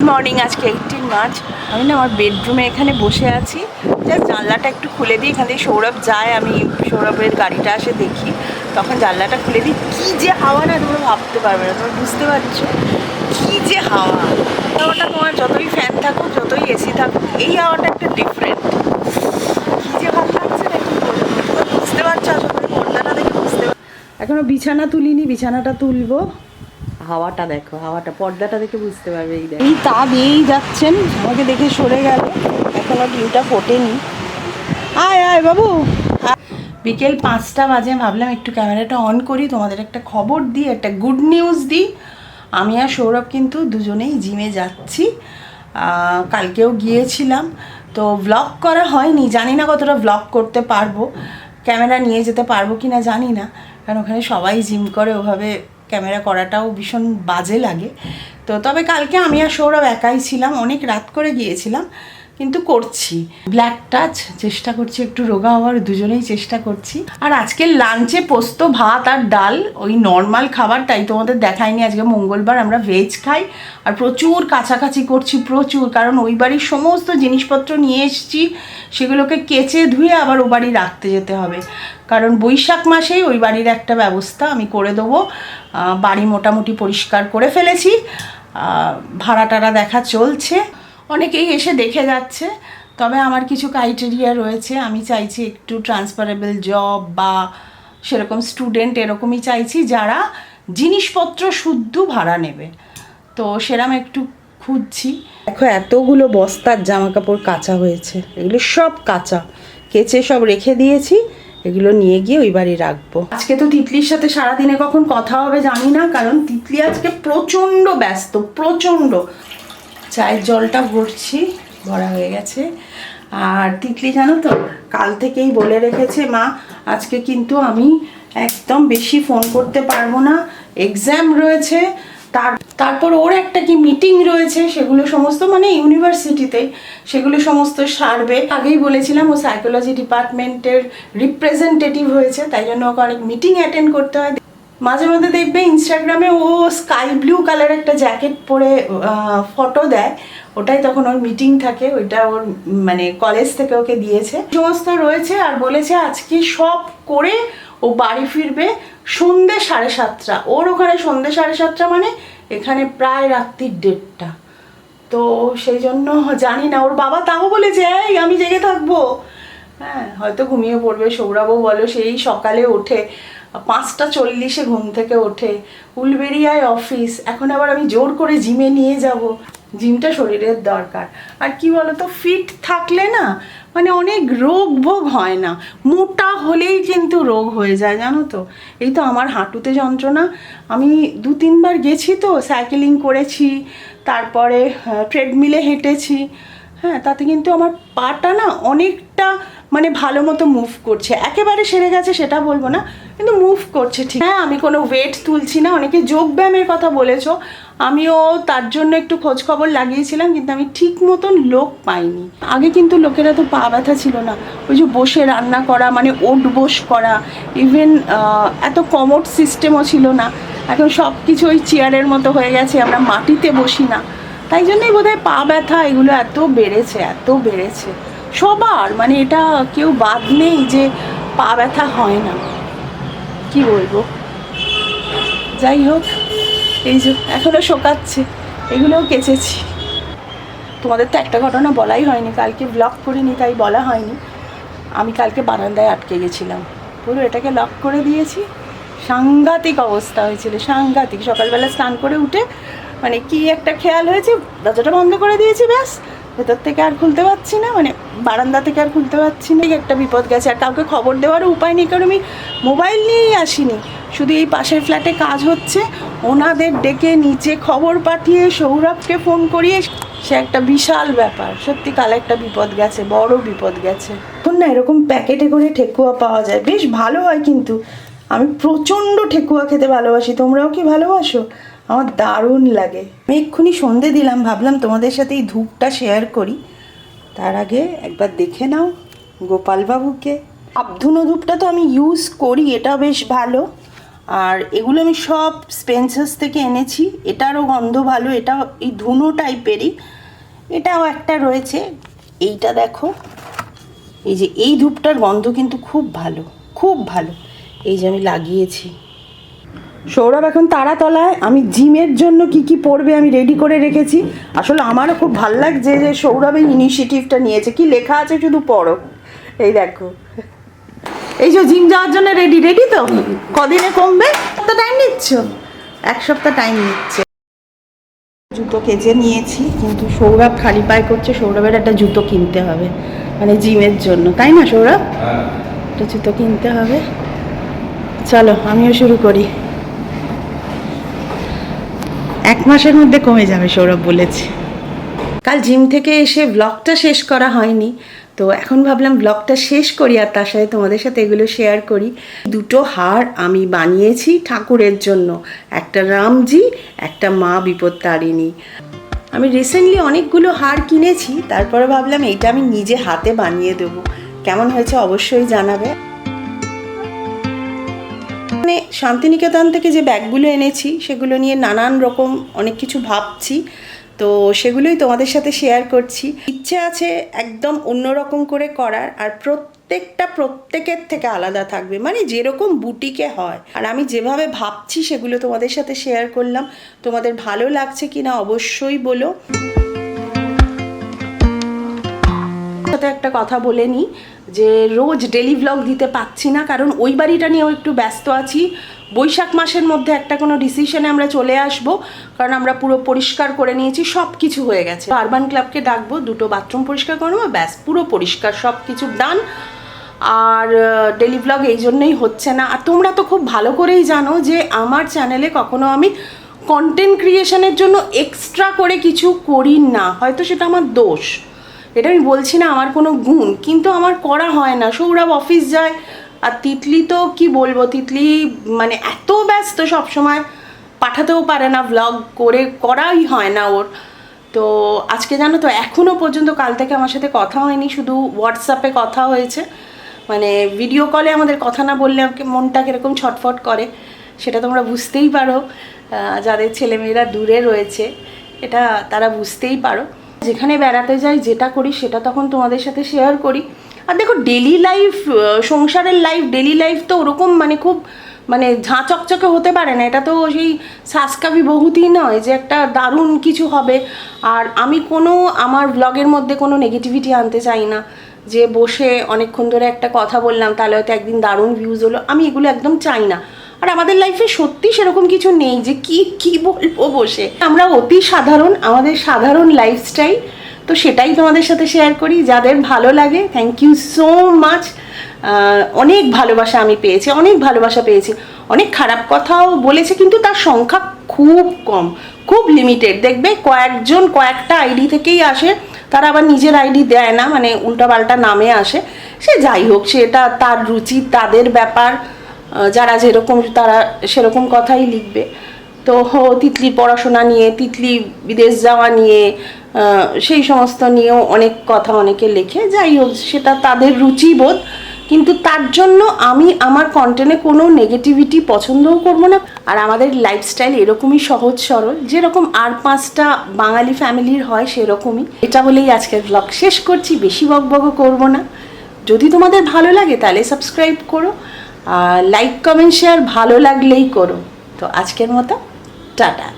Morning আজকে eighteen March আমি না আমার বেডরুমে এখানে বসে আছি। জাস্ট জানলাটা একটু খুলে দিই। এখান থেকে সৌরভ যায়, আমি সৌরভের গাড়িটা আসে দেখি। তখন জানলাটা খুলে দিই। কী যে হাওয়া না, তোমরা ভাবতে পারবে না। তোমরা বুঝতে পারছ? কী যে হাওয়া। হাওয়াটা তোমার যতই ফ্যান থাকুক, যতই এসি থাকুক, এই হাওয়াটা একটা ডিফারেন্ট কী যে ভালো লাগছে না বুঝতে পারছ? করি পর্দাটা দেখে বুঝতে পার এখনও বিছানা তুলিনি, বিছানাটা তুলবো। হাওয়াটা দেখো, হাওয়াটা, পর্দাটা দেখে বুঝতে পারবে এই এই তা দিয়েই যাচ্ছেন, আমাকে দেখে সরে গেল। এখনও ডিমটা ফোটেনি। আয় আয় বাবু। বিকেল পাঁচটা বাজে, ভাবলাম একটু ক্যামেরাটা অন করি, তোমাদের একটা খবর দিই, একটা গুড নিউজ দিই। আমি আর সৌরভ কিন্তু দুজনেই জিমে যাচ্ছি। কালকেও গিয়েছিলাম। তো ব্লগ করা হয়নি, জানি না কতটা ব্লগ করতে পারব। ক্যামেরা নিয়ে যেতে পারব কি না জানি না। কারণ ওখানে সবাই জিম করে, ওভাবে ক্যামেরা করাটাও ভীষণ বাজে লাগে। তো তবে কালকে আমি আর সৌরভ একাই ছিলাম, অনেক রাত করে গিয়েছিলাম। কিন্তু করছি। ব্ল্যাক টাচ চেষ্টা করছি একটু রোগা হওয়ার, দুজনেই চেষ্টা করছি। আর আজকের লাঞ্চে পোস্ত, ভাত আর ডাল, ওই নর্মাল খাবার, তাই তোমাদের দেখায়নি আজকে মঙ্গলবার, আমরা ভেজ খাই। আর প্রচুর কাছাকাছি করছি, প্রচুর, কারণ ওই বাড়ির সমস্ত জিনিসপত্র নিয়ে এসেছি, সেগুলোকে কেচে ধুয়ে আবার ও বাড়ি রাখতে যেতে হবে। কারণ বৈশাখ মাসেই ওই বাড়ির একটা ব্যবস্থা, আমি করে দেবো। বাড়ি মোটামুটি পরিষ্কার করে ফেলেছি। ভাড়া টাড়া দেখা চলছে। অনেকেই এসে দেখে যাচ্ছে তবে আমার কিছু ক্রাইটেরিয়া রয়েছে। আমি চাইছি একটু ট্রান্সফারেবল জব বা সেরকম স্টুডেন্ট এরকমই চাইছি যারা জিনিসপত্র শুদ্ধ ভাড়া নেবে। তো সেরম একটু খুঁজছি। দেখো এতগুলো বস্তার জামা কাপড় কাঁচা হয়েছে। এগুলো সব কাঁচা। কেচে সব রেখে দিয়েছি। এগুলো নিয়ে গিয়ে ওই বাড়ি রাখব। আজকে তো তিতলির সাথে সারাদিনে কখন কথা হবে জানি না কারণ তিতলি আজকে প্রচণ্ড ব্যস্ত প্রচণ্ড। চায়ের জলটা ভরছি, ভরা হয়ে গেছে। আর তিতলি, জানো তো, কাল থেকেই বলে রেখেছে মা, আজকে কিন্তু আমি একদম বেশি ফোন করতে পারব না। এক্সাম রয়েছে, তার, তারপর ওর একটা কি মিটিং রয়েছে, সেগুলো সমস্ত মানে ইউনিভার্সিটিতে সেগুলো সমস্ত সারবে। আগেই বলেছিলাম, ও সাইকোলজি ডিপার্টমেন্টের রিপ্রেজেন্টেটিভ হয়েছে, তাই জন্য ওকে অনেক মিটিং অ্যাটেন্ড করতে হয়। মাঝে মধ্যে দেখবে ইনস্টাগ্রামে ও স্কাই ব্লু কালার একটা জ্যাকেট পরে ফটো দেয়। ওটাই তখন ওর মিটিং থাকে, ওইটা ওর মানে কলেজ থেকে ওকে দিয়েছে। সমস্ত রয়েছে আর বলেছে আজকে সব করে ও বাড়ি ফিরবে সন্ধে সাড়ে সাতটা। ওর ওখানে সন্ধে সাড়ে সাতটা মানে এখানে প্রায় রাত্রির দেড়টা। তো সেই জন্য জানি না, ওর বাবা তাও বলেছে, এই, আমি জেগে থাকব। হ্যাঁ হয়তো ঘুমিয়ে পড়বে, সৌরভও বলো, সেই সকালে ওঠে। পাঁচটা চল্লিশে ঘুম থেকে ওঠে। উলবেরিয়ায় অফিস এখন আবার আমি জোর করে জিমে নিয়ে যাব। জিমটা শরীরের দরকার। আর কি বলতো ফিট থাকলে না মানে অনেক রোগ ভোগ হয় না। মোটা হলেই কিন্তু রোগ হয়ে যায়, জানো তো? এই তো আমার হাঁটুতে যন্ত্রণা। আমি দু তিনবার গেছি তো সাইকেলিং করেছি, তারপরে ট্রেডমিলে হেঁটেছি। হ্যাঁ তাতে কিন্তু আমার পাটা না অনেকটা মানে ভালো মতো মুভ করছে। একেবারে সেরে গেছে সেটা বলব না, কিন্তু মুভ করছে ঠিক। হ্যাঁ আমি কোনো ওয়েট তুলছি না, অনেকে যোগ ব্যায়ামের কথা বলেছ, আমিও তার জন্য একটু খোঁজ খবর লাগিয়েছিলাম, কিন্তু আমি ঠিক মতন লোক পাইনি। আগে কিন্তু লোকেরা তো পা ব্যথা ছিল না, ওই যে বসে রান্না করা মানে ওট বস করা ইভেন এত কমোড সিস্টেমও ছিল না। এখন সব কিছু ওই চেয়ারের মতো হয়ে গেছে, আমরা মাটিতে বসি না। তাই জন্যই বোধহয় পা ব্যথা এগুলো এত বেড়েছে এত বেড়েছে। সবার মানে এটা কেউ বাদ নেই যে পা ব্যথা হয় না। কি বলব? যাই হোক, এই যে এখনও শোকাচ্ছে, এগুলোও কেচেছি। তোমাদের তো একটা ঘটনা বলাই হয়নি, কালকে ব্লক করিনি, তাই বলা হয়নি। আমি কালকে বারান্দায় আটকে গেছিলাম। পুরো এটাকে লক করে দিয়েছি। সাংঘাতিক অবস্থা হয়েছিল, সাংঘাতিক। সকালবেলা স্নান করে উঠে মানে কি একটা খেয়াল হয়েছে, দরজাটা বন্ধ করে দিয়েছি, ব্যাস। ভেতর থেকে আর খুলতে পারছি না মানে বারান্দা থেকে আর খুলতে পারছি না, একটা বিপদ গেছে। আর কাউকে খবর দেওয়ারও উপায় নেই, কারণ আমি মোবাইল নিয়েই আসিনি। শুধু এই পাশের ফ্ল্যাটে কাজ হচ্ছে। ওনাদের ডেকে নিচে খবর পাঠিয়ে সৌরভকে ফোন করিয়ে, সে একটা বিশাল ব্যাপার। সত্যি কাল একটা বিপদ গেছে, বড় বিপদ গেছে। এখন না এরকম প্যাকেটে করে ঠেকুয়া পাওয়া যায়। বেশ ভালো হয় কিন্তু। আমি প্রচণ্ড ঠেকুয়া খেতে ভালোবাসি। তোমরাও কি ভালোবাসো? আমার দারুণ লাগে। আমি এক্ষুনি সন্ধে দিলাম, ভাবলাম তোমাদের সাথে এই ধূপটা শেয়ার করি। তার আগে একবার দেখে নাও গোপালবাবুকে। আবধুনো ধূপটা তো আমি ইউজ করি, এটা বেশ ভালো। আর এগুলো আমি সব স্পেন্সার্স থেকে এনেছি। এটারও গন্ধ ভালো, এটা এই ধুনো টাইপেরই এটাও একটা রয়েছে। এইটা দেখো। এই যে এই ধূপটার গন্ধ কিন্তু খুব ভালো খুব ভালো। এই যে আমি লাগিয়েছি। সৌরভ এখন তারাতলায় আমি জিমের জন্য কি কি পড়বে আমি রেডি করে রেখেছি। আসলে আমারও খুব ভালো লাগছে যে সৌরভ এই ইনিশিয়েটিভটা নিয়েছে। কি লেখা আছে শুধু পড়ো। এই দেখো। এই যে জিম যাওয়ার জন্য রেডি রেডি তো? কদিনে কমবে? তো টাইম নিচ্ছ? এক সপ্তাহ টাইম নিচ্ছে। জুতো কেজে নিয়েছি কিন্তু সৌরভ খালি পায়ে করছে। সৌরভের একটা জুতো কিনতে হবে মানে জিমের জন্য। তাই না সৌরভ? একটা জুতো কিনতে হবে। চলো আমিও শুরু করি। এক মাসের মধ্যে কমে যাবে, সৌরভ বলেছে। কাল জিম থেকে এসে ব্লগটা শেষ করা হয়নি, তো এখন ভাবলাম ব্লগটা শেষ করি আর তার সাথে তোমাদের সাথে এগুলো শেয়ার করি। দুটো হার আমি বানিয়েছি ঠাকুরের জন্য, একটা রামজি, একটা মা বিপত্তারিণী আমি রিসেন্টলি অনেকগুলো হার কিনেছি, তারপরে ভাবলাম এটা আমি নিজে হাতে বানিয়ে দেবো। কেমন হয়েছে অবশ্যই জানাবে। মানে শান্তিনিকেতন থেকে যে ব্যাগগুলো এনেছি, সেগুলো নিয়ে নানান রকম অনেক কিছু ভাবছি। তো সেগুলোই তোমাদের সাথে শেয়ার করছি। ইচ্ছে আছে একদম অন্যরকম করে করার, আর প্রত্যেকটা প্রত্যেকের থেকে আলাদা থাকবে। মানে যেরকম বুটিকে হয়। আর আমি যেভাবে ভাবছি, সেগুলো তোমাদের সাথে শেয়ার করলাম। তোমাদের ভালো লাগছে কিনা অবশ্যই বলো। সাথে একটা কথা বলে নিই, যে রোজ ডেলি ব্লগ দিতে পাচ্ছি না, কারণ ওই বাড়িটা নিয়েও একটু ব্যস্ত আছি। বৈশাখ মাসের মধ্যে একটা কোনো ডিসিশনে আমরা চলে আসব, কারণ আমরা পুরো পরিষ্কার করে নিয়েছি সব কিছু হয়ে গেছে। আরবান ক্লাবকে ডাকবো, দুটো বাথরুম পরিষ্কার করব ব্যাস, পুরো পরিষ্কার সব কিছু ডান আর ডেলি ব্লগ এই জন্যই হচ্ছে না। আর তোমরা তো খুব ভালো করেই জানো যে আমার চ্যানেলে কখনো আমি কন্টেন্ট ক্রিয়েশনের জন্য এক্সট্রা করে কিছু করি না, হয়তো সেটা আমার দোষ। এটা আমি বলছি না আমার কোনো গুণ, কিন্তু আমার করা হয় না। সৌরভ অফিস যায়, আর তিতলি তো কি বলব, তিতলি মানে এত ব্যস্ত সব সময় পাঠাতেও পারে না ভ্লগ করে করাই হয় না ওর। তো আজকে জানো তো এখনও পর্যন্ত কাল থেকে আমার সাথে কথা হয়নি, শুধু হোয়াটসঅ্যাপে কথা হয়েছে। মানে ভিডিও কলে আমাদের কথা না বললে আমাকে মনটা কীরকম ছটফট করে, সেটা তোমরা বুঝতেই পারো। যাদের ছেলেমেয়েরা দূরে রয়েছে, এটা তারা বুঝতেই পারো। যেখানে বেড়াতে যাই, যেটা করি সেটা তখন তোমাদের সাথে শেয়ার করি। আর দেখো ডেলি লাইফ সংসারের লাইফ ডেলি লাইফ তো ওরকম মানে খুব মানে ঝাঁ চকচকে হতে পারে না। এটা তো সেই সাসকাবি বহুতই নয় যে একটা দারুণ কিছু হবে। আর আমি কোনো, আমার ব্লগের মধ্যে কোনো নেগেটিভিটি আনতে চাই না। যে বসে অনেকক্ষণ ধরে একটা কথা বললাম, তাহলে হয়তো একদিন দারুণ ভিউজ হলো। আমি এগুলো একদম চাই না। আর আমাদের লাইফে সত্যি সেরকম কিছু নেই যে কি কি বলব বসে। আমরা অতি সাধারণ, আমাদের সাধারণ লাইফস্টাইল তো সেটাই তোমাদের সাথে শেয়ার করি। যাদের ভালো লাগে থ্যাংক ইউ সো মাচ অনেক ভালোবাসা আমি পেয়েছি, অনেক ভালোবাসা পেয়েছি। অনেক খারাপ কথাও বলেছে, কিন্তু তার সংখ্যা খুব কম, খুব লিমিটেড দেখবে কয়েকজন, কয়েকটা আইডি থেকেই আসে, তারা আবার নিজের আইডি দেয় না মানে উল্টাপাল্টা নামে আসে। সে যাই হোক সেটা তার রুচি, তাদের ব্যাপার যারা যেরকম, তারা সেরকম কথাই লিখবে। তো হো তিতলি পড়াশোনা নিয়ে, তিতলি বিদেশ যাওয়া নিয়ে সেই সমস্ত নিয়েও অনেক কথা অনেকে লেখে। যাই হোক, সেটা তাদের রুচিবোধ, কিন্তু তার জন্য আমি আমার কন্টেন্টে কোনো নেগেটিভিটি পছন্দও করব না। আর আমাদের লাইফস্টাইল এরকমই সহজ সরল। যেরকম আর পাঁচটা বাঙালি ফ্যামিলির হয়, সেরকমই। এটা বলেই আজকের ব্লগ শেষ করছি। বেশি বকবক করব না। যদি তোমাদের ভালো লাগে, তাহলে সাবস্ক্রাইব করো। লাইক কমেন্ট শেয়ার ভালো লাগলেই করো। তো আজকের মতো টাটা।